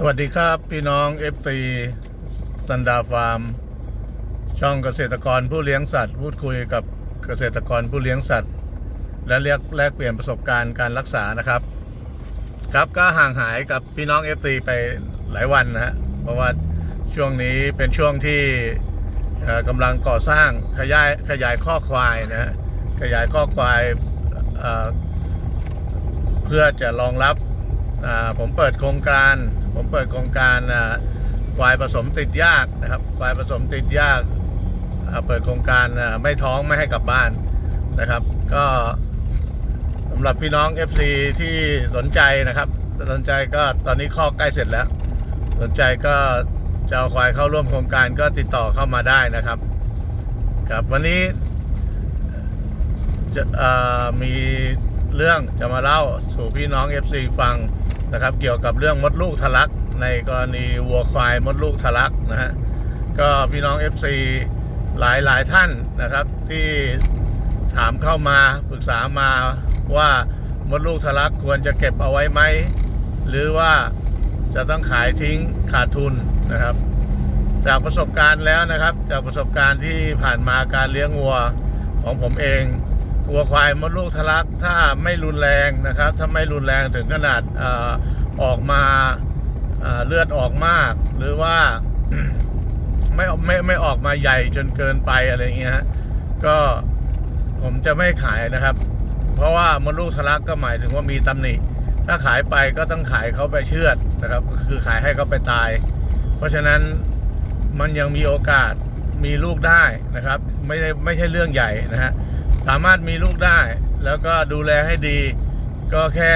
สวัสดีครับพี่น้อง FC สันดาฟาร์ม ช่องเกษตรกรผู้เลี้ยงสัตว์ พูดคุยกับเกษตรกรผู้เลี้ยงสัตว์ และเรียกแลกเปลี่ยนประสบการณ์การรักษานะครับ ครับก็ห่างหายกับพี่น้อง FC ไปหลายวันนะฮะเพราะว่าช่วงนี้เป็นช่วงที่กำลังก่อสร้างขยายขยายข้อควายนะฮะขยายข้อควายเพื่อจะรองรับผมเปิดโครงการ ผมเปิดโครงการควายผสมติดยากนะครับควายผสมติดยาก เปิดโครงการไม่ท้องไม่ให้กลับบ้านนะครับ ก็สำหรับพี่น้อง FC ที่สนใจนะครับสนใจก็ตอนนี้ข้อใกล้เสร็จแล้ว สนใจก็จะเอาควายเข้าร่วมโครงการก็ติดต่อเข้ามาได้นะครับครับวันนี้จะมีเรื่องจะมาเล่าสู่พี่น้อง FC ฟัง นะครับ เกี่ยวกับเรื่องมดลูกทะลัก ในกรณีวัวควายมดลูกทะลักนะฮะก็พี่น้อง FC หลายหลายท่านนะครับ ที่ถามเข้ามาปรึกษามาว่ามดลูกทะลักควรจะเก็บเอาไว้ไหม หรือว่าจะต้องขายทิ้งขาดทุนนะครับ จากประสบการณ์แล้วนะครับ จากประสบการณ์ที่ผ่านมาการเลี้ยงวัวของผมเอง วัวควายมดลูกทะลักถ้าไม่รุนแรงนะครับ ถ้าไม่รุนแรงถึงขนาดอออกมาเลือดออกมาก หรือว่าไม่ไม่ไม่ออกมาใหญ่จนเกินไปอะไรเงี้ยก็ผมจะไม่ขายนะครับ เพราะว่ามดลูกทะลักก็หมายถึงว่ามีตำหนิ ถ้าขายไปก็ต้องขายเขาไปเชือดนะครับ ก็คือขายให้เขาไปตาย เพราะฉะนั้นมันยังมีโอกาสมีลูกได้นะครับ ไม่ได้ไม่ใช่เรื่องใหญ่นะฮะ สามารถมีลูกได้ แล้วก็ดูแลให้ดี ก็แค่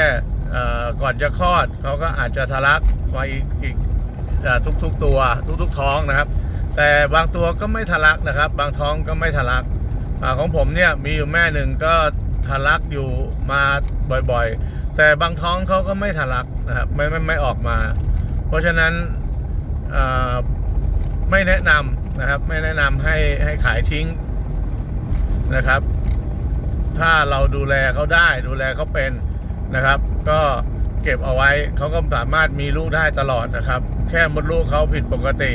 ก่อนจะคลอดเขาก็อาจจะทะลักมาอีกอีกทุกๆตัวทุกๆท้องนะครับ แต่บางตัวก็ไม่ทะลักนะครับ บางท้องก็ไม่ทะลักอของผมเนี่ยมีอยู่แม่หนึ่งก็ทะลักอยู่มาบ่อยๆ แต่บางท้องเขาก็ไม่ทะลักนะครับไม่ไม่ไม่ออกมา เพราะฉะนั้นไม่แนะนำนะครับไม่แนะนำให้ให้ขายทิ้งนะครับ ถ้าเราดูแลเขาได้ ดูแลเขาเป็นนะครับ ก็เก็บเอาไว้เขาก็สามารถมีลูกได้ตลอดนะครับ แค่มดลูกเขาผิดปกติ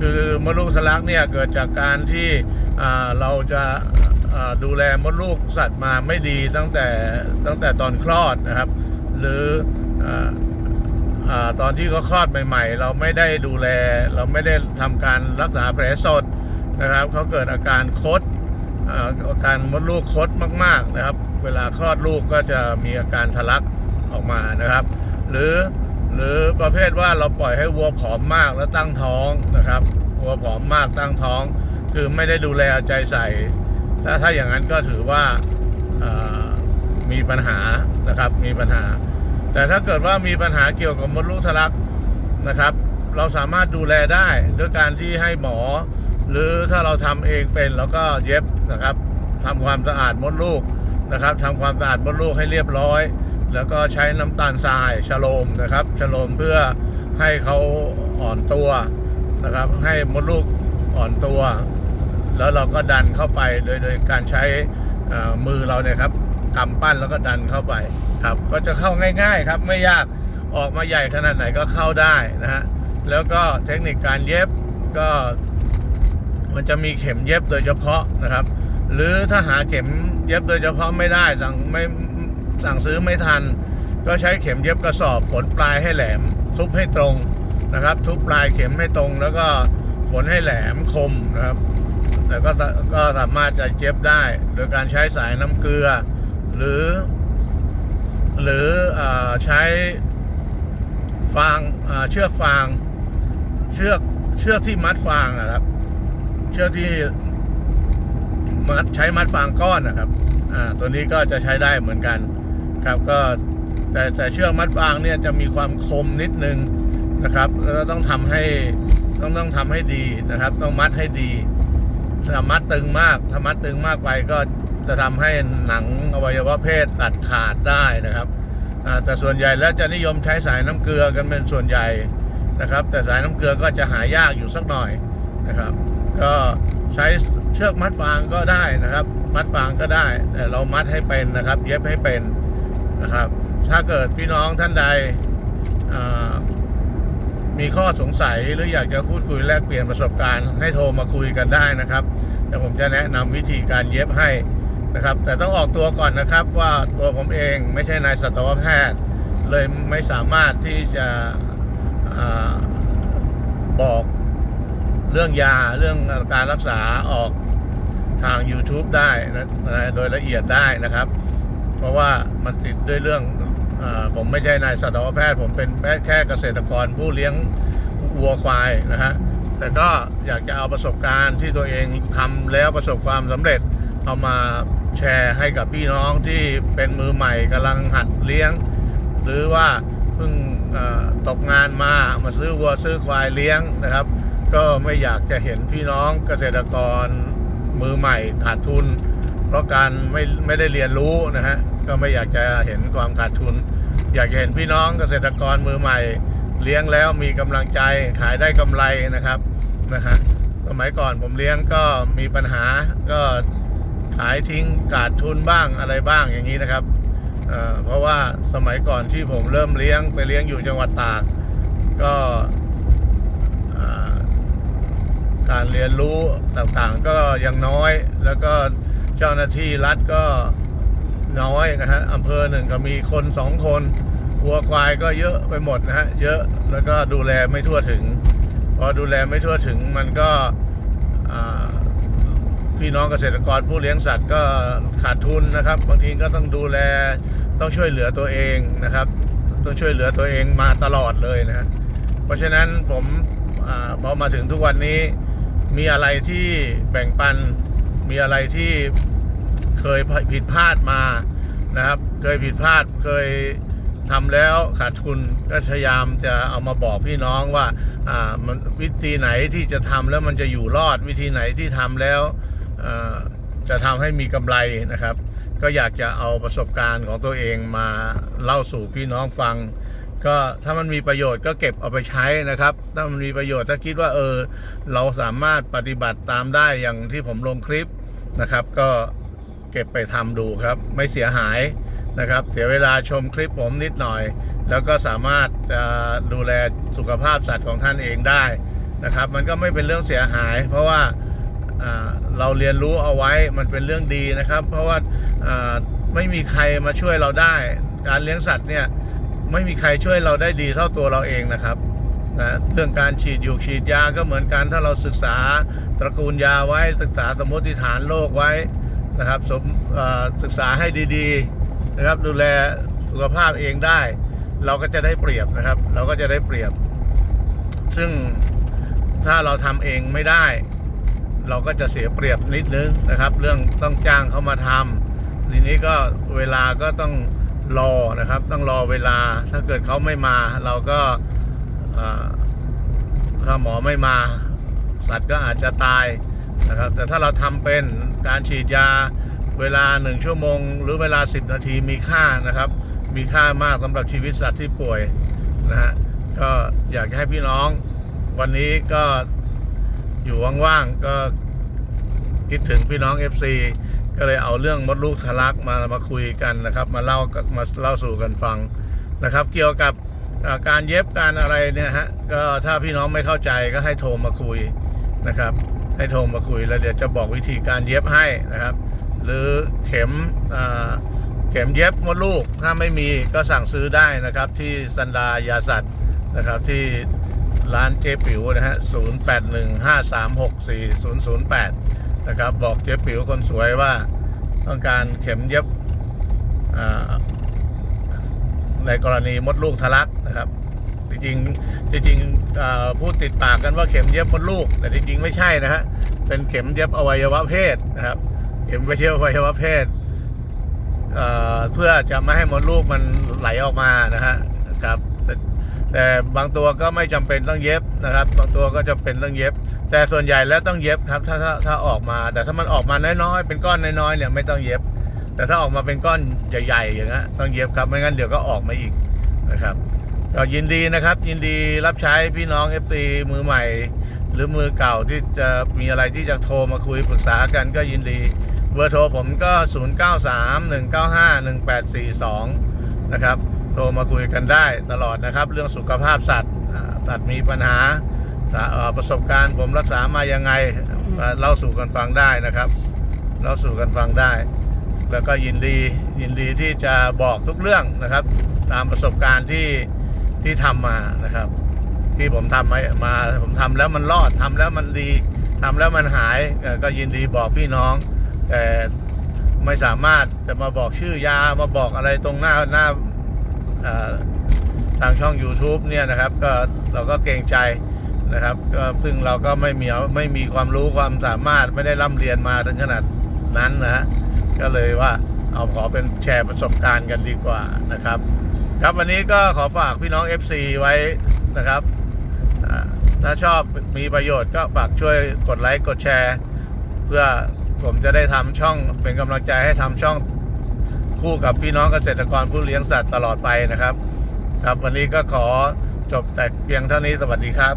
คือมดลูกทะลักเนี่ยเกิดจากการที่เราจะดูแลมดลูกสัตว์มาไม่ดีตั้งแต่ตั้งแต่ตอนคลอดนะครับ หรือออตอนที่เขาคลอดใหม่ ๆ เราไม่ได้ดูแล เราไม่ได้ทำการรักษาแผลสดนะครับเขาเกิดอาการคด อาการมดลูกคดมาก ๆนะครับ เวลาคลอดลูกก็จะมีอาการทะลักออกมานะครับ หรือหรือประเภทว่าเราปล่อยให้วัวผอมมากแล้วตั้งท้องนะครับ วัวผอมมากตั้งท้อง คือไม่ได้ดูแลใจใส่ถ้าถ้าอย่างนั้นก็ถือว่าามีปัญหานะครับมีปัญหา แต่ถ้าเกิดว่ามีปัญหาเกี่ยวกับมดลูกทะลักนะครับ เราสามารถดูแลได้ด้วยการที่ให้หมอ หรือถ้าเราทำเองเป็นเราก็เย็บ นะครับทำความสะอาดมดลูกนะครับทำความสะอาดมดลูกให้เรียบร้อย แล้วก็ใช้น้ำตาลทรายชโลมนะครับชโลมเพื่อให้เขาอ่อนตัวนะครับ ให้มดลูกอ่อนตัว แล้วเราก็ดันเข้าไปโดยโดยการใช้มือเราเนี่ยครับกำปั้นแล้วก็ดันเข้าไปครับ ก็จะเข้าง่ายๆครับไม่ยากออกมาใหญ่ขนาดไหนก็เข้าได้นะฮะแล้วก็เทคนิคการเย็บก็ มันจะมีเข็มเย็บโดยเฉพาะนะครับ หรือถ้าหาเข็มเย็บโดยเฉพาะไม่ได้สั่งไม่สั่งซื้อไม่ทัน ก็ใช้เข็มเย็บกระสอบฝนปลายให้แหลม ทุบให้ตรงนะครับ ทุบปลายเข็มให้ตรง แล้วก็ฝนให้แหลมคมนะครับแล้วก็สาก็สามารถจะเย็บได้ โดยการใช้สายน้ำเกลือ หรือ หรืออใช้ฟางเชือกฟาง เชือกเชือกที่มัดฟางอะครับ เชือกที่มัดใช้มัดฟางก้อนนะครับ อ่า ตัวนี้ก็จะใช้ได้เหมือนกันครับก็แต่แต่เชือกมัดฟางเนี่ยจะมีความคมนิดนึงนะครับแล้วต้องทำให้ต้องต้องทำให้ดีนะครับ ต้องมัดให้ดีถ้ามัดตึงมากถ้ามัดตึงมากไปก็จะทำให้หนังอวัยวะเพศตัดขาดได้นะครับอ่าแต่ส่วนใหญ่แล้วจะนิยมใช้สายน้ำเกลือกันเป็นส่วนใหญ่นะครับ แต่สายน้ำเกลือก็จะหายากอยู่สักหน่อยนะครับ ก็ใช้เชือกมัดฟางก็ได้นะครับ มัดฟางก็ได้ แต่เรามัดให้เป็นนะครับ เย็บให้เป็นนะครับ ถ้าเกิดพี่น้องท่านใดมีข้อสงสัยหรืออยากจะพูดคุยแลกเปลี่ยนประสบการณ์ ให้โทรมาคุยกันได้นะครับเดี๋ยวผมจะแนะนำวิธีการเย็บให้นะครับ แต่ต้องออกตัวก่อนนะครับว่าตัวผมเองไม่ใช่นายสัตวแพทย์ เลยไม่สามารถที่จะอบอก เรื่องยาเรื่องการรักษาออกทาง YouTube ได้นะนะโดยละเอียดได้นะครับ เพราะว่ามันติดด้วยเรื่องอผมไม่ใช่นายสัตวแพทย์ผมเป็นแค่เกษตรกรผู้เลี้ยงวัวควายนะฮะแต่ก็อยากจะเอาประสบการณ์ที่ตัวเองทำแล้วประสบความสำเร็จ เอามาแชร์ให้กับพี่น้องที่เป็นมือใหม่กำลังหัดเลี้ยง หรือว่าเพิ่งตกงานมามาซื้อวัวซื้อควายเลี้ยงนะครับ ก็ไม่อยากจะเห็นพี่น้องเกษตรกรมือใหม่ขาดทุน เพราะการไม่ไม่ได้เรียนรู้นะฮะก็ไม่อยากจะเห็นความขาดทุน อยากจะเห็นพี่น้องเกษตรกรมือใหม่ เลี้ยงแล้วมีกำลังใจขายได้กำไรนะครับนะฮะสมัยก่อนผมเลี้ยงก็มีปัญหาก็ขายทิ้งขาดทุนบ้างอะไรบ้างอย่างนี้นะครับเเพราะว่าสมัยก่อนที่ผมเริ่มเลี้ยงไปเลี้ยงอยู่จังหวัดตาก ก็ การเรียนรู้ต่างๆ ก็ยังน้อย แล้วก็เจ้าหน้าที่รัฐก็น้อยนะฮะอำเภอหนึ่งก็มีคนสองคนวัวควายก็เยอะไปหมดนะฮะเยอะแล้วก็ดูแลไม่ทั่วถึง พอดูแลไม่ทั่วถึงมันก็พี่น้องเกษตรกรผู้เลี้ยงสัตว์ก็ขาดทุนนะครับ บางทีก็ต้องดูแลต้องช่วยเหลือตัวเองนะครับ ต้องช่วยเหลือตัวเองมาตลอดเลยนะเพราะฉะนั้นผมอพอมาถึงทุกวันนี้ มีอะไรที่แบ่งปัน มีอะไรที่เคยผิดพลาดมานะครับ เคยผิดพลาดเคยทำแล้วขาดทุนก็พยายามจะเอามาบอกพี่น้องว่าอ่ามันวิธีไหนที่จะทำแล้วมันจะอยู่รอดวิธีไหนที่ทำแล้วอ่อจะทำให้มีกำไรนะครับ ก็อยากจะเอาประสบการณ์ของตัวเองมาเล่าสู่พี่น้องฟัง ก็ถ้ามันมีประโยชน์ก็เก็บเอาไปใช้นะครับ ถ้ามันมีประโยชน์ถ้าคิดว่าเออ เราสามารถปฏิบัติตามได้อย่างที่ผมลงคลิปนะครับ ก็เก็บไปทำดูครับ ไม่เสียหายนะครับ เสียเวลาชมคลิปผมนิดหน่อย แล้วก็สามารถดูแลสุขภาพสัตว์ของท่านเองได้นะครับ มันก็ไม่เป็นเรื่องเสียหาย เพราะว่าเราเรียนรู้เอาไว้มันเป็นเรื่องดีนะครับ เพราะว่าไม่มีใครมาช่วยเราได้ การเลี้ยงสัตว์เนี่ย ไม่มีใครช่วยเราได้ดีเท่าตัวเราเองนะครับนะเรื่องการฉีดยูกฉีดยาก็เหมือนกันถ้าเราศึกษาตระกูลยาไว้ศึกษาสมมติฐานโรคไว้นะครับสมศึกษาให้ดีๆนะครับดูแลสุขภาพเองได้ เราก็จะได้เปรียบนะครับ เราก็จะได้เปรียบ ซึ่งถ้าเราทำเองไม่ได้ เราก็จะเสียเปรียบนิดนึงนะครับ เรื่องต้องจ้างเขามาทำทีนี้ก็เวลาก็ต้อง รอนะครับ ต้องรอเวลาถ้าเกิดเขาไม่มา เราก็ถ้าหมอไม่มา สัตว์ก็อาจจะตายนะครับ แต่ถ้าเราทำเป็นการฉีดยาเวลาหนึ่งชั่วโมง หรือเวลา 10 นาทีมีค่านะครับ มีค่ามากสำหรับชีวิตสัตว์ที่ป่วยนะฮะก็อยากจะให้พี่น้อง วันนี้ก็อยู่ว่างๆก็คิดถึงพี่น้อง FC ก็เลยเอาเรื่องมดลูกทะลักมามาคุยกันนะครับ มาเล่ามาเล่าสู่กันฟังนะครับ เกี่ยวกับการเย็บการอะไรเนี่ยฮะก็ถ้าพี่น้องไม่เข้าใจก็ให้โทรมาคุยนะครับ ให้โทรมาคุยแล้วเดี๋ยวจะบอกวิธีการเย็บให้นะครับ หรือเข็มเข็มเย็บมดลูกถ้าไม่มีก็สั่งซื้อได้นะครับ ที่สันดายาสัตว์นะครับที่ร้านเจ๊ปิ๋วนะฮะ 0815364008 นะครับ บอกเจ๊ปิ๋วคนสวยว่าต้องการเข็มเย็บในกรณีมดลูกทะลักนะครับจริงจริงพูดติดปากกันว่าเข็มเย็บมดลูก แต่จริงๆไม่ใช่นะฮะเป็นเข็มเย็บอวัยวะเพศนะครับ เข็มไปเชื่ออวัยวะเพศเเพื่อจะไม่ให้มดลูกมันไหลออกมานะฮะครับ แต่บางตัวก็ไม่จำเป็นต้องเย็บนะครับ บางตัวก็จำเป็นต้องเย็บ แต่ส่วนใหญ่แล้วต้องเย็บครับถ้าถ้าถ้าออกมา แต่ถ้ามันออกมาน้อยๆเป็นก้อนน้อยๆเนี่ยไม่ต้องเย็บ แต่ถ้าออกมาเป็นก้อนใหญ่ ๆ อย่างนี้ต้องเย็บครับไม่งั้นเดี๋ยวก็ออกมาอีกนะครับก็ยินดีนะครับ ยินดีรับใช้พี่น้อง FC มือใหม่ หรือมือเก่าที่จะมีอะไรที่จะโทรมาคุยปรึกษากันก็ยินดีเบอร์โทรผมก็ 0931951842 นะครับ โทรมาคุยกันได้ตลอดนะครับ เรื่องสุขภาพสัตว์สัตว์มีปัญหาประสบการณ์ผมรักษามายังไงเล่าสู่กันฟังได้นะครับเล่าสู่กันฟังได้ แล้วก็ยินดียินดีที่จะบอกทุกเรื่องนะครับ ตามประสบการณ์ที่ที่ทำมานะครับ ที่ผมทำมามาผมทำแล้วมันรอดทำแล้วมันดีทำแล้วมันหายก็ยินดีบอกพี่น้อง แต่ไม่สามารถจะมาบอกชื่อยามาบอกอะไรตรงหน้าหน้า ทางช่อง YouTube เนี่ยนะครับก็เราก็เกรงใจนะครับก็ซึ่งเราก็ไม่มีไม่มีความรู้ความสามารถไม่ได้ร่ำเรียนมาถึงขนาดนั้นนะฮะก็เลยว่าเอาขอเป็นแชร์ประสบการณ์กันดีกว่านะครับ ครับวันนี้ก็ขอฝากพี่น้อง FC ไว้นะครับ ถ้าชอบมีประโยชน์ก็ฝากช่วยกดไลค์กดแชร์ เพื่อผมจะได้ทำช่องเป็นกำลังใจให้ทำช่อง คู่กับพี่น้องเกษตรกรผู้เลี้ยงสัตว์ตลอดไปนะครับ ครับ วันนี้ก็ขอจบแต่เพียงเท่านี้สวัสดีครับ